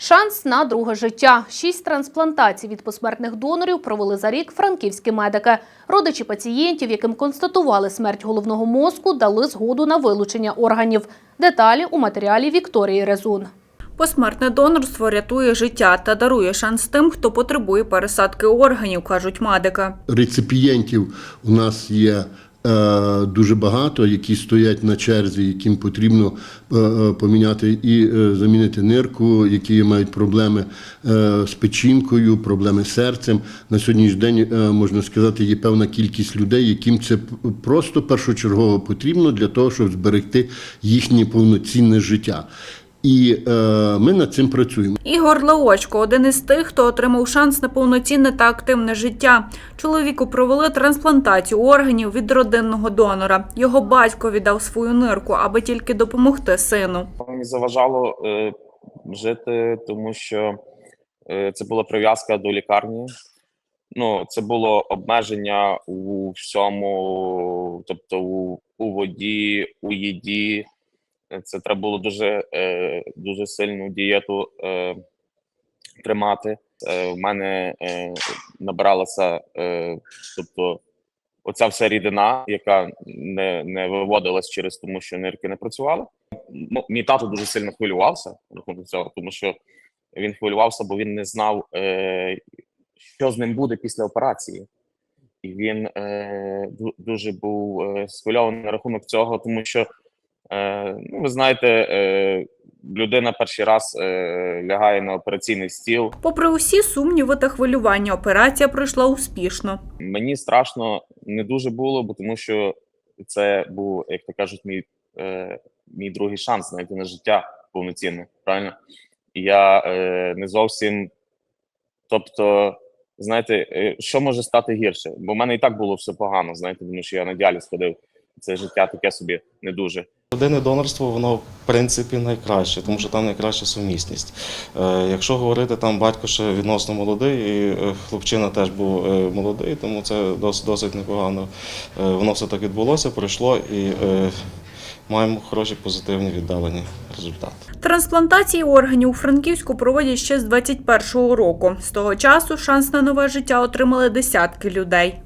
Шанс на друге життя. Шість трансплантацій від посмертних донорів провели за рік франківські медики. Родичі пацієнтів, яким констатували смерть головного мозку, дали згоду на вилучення органів. Деталі у матеріалі Вікторії Резун. Посмертне донорство рятує життя та дарує шанс тим, хто потребує пересадки органів, кажуть медики. реципієнтів у нас є дуже багато, які стоять на черзі, яким потрібно е, е, поміняти і е, замінити нирку, які мають проблеми е, з печінкою, проблеми з серцем. На сьогоднішній день е, можна сказати, є певна кількість людей, яким це просто першочергово потрібно для того, щоб зберегти їхнє повноцінне життя. І е, ми над цим працюємо. Ігор Леочко один із тих, хто отримав шанс на повноцінне та активне життя. Чоловіку провели трансплантацію органів від родинного донора. Його батько віддав свою нирку, аби тільки допомогти сину. мені заважало е, жити, тому що е, це була прив'язка до лікарні. Ну, це було обмеження у всьому, тобто у, у воді, у їді. Це треба було дуже, е, дуже сильну дієту е, тримати. Е, в мене набиралася, е, тобто, оця вся рідина, яка не, не виводилась через тому, що нирки не працювали ну, мій тато дуже сильно хвилювався цього, тому що він хвилювався, бо він не знав, що з ним буде після операції. І він дуже був схвильований на рахунок цього, тому що, ну, ви знаєте, е, людина перший раз е, лягає на операційний стіл. Попри усі сумніви та хвилювання, операція пройшла успішно. Мені страшно не дуже було, бо тому що це був, як то кажуть, мій, е, мій другий шанс знайти на життя повноцінне, правильно? Я е, не зовсім. Тобто, знаєте, е, що може стати гірше? Бо в мене і так було все погано, знаєте, тому що я на діаліз ходив. Це життя таке собі не дуже. Родинне донорство, воно в принципі найкраще, тому що там найкраща сумісність. Е, якщо говорити, там батько ще відносно молодий, і е, хлопчина теж був е, молодий, тому це досить, досить непогано. Воно все так відбулося, пройшло і маємо хороші позитивні віддалені результати. Трансплантації органів у Франківську проводять ще з 21-го року. З того часу шанс на нове життя отримали десятки людей.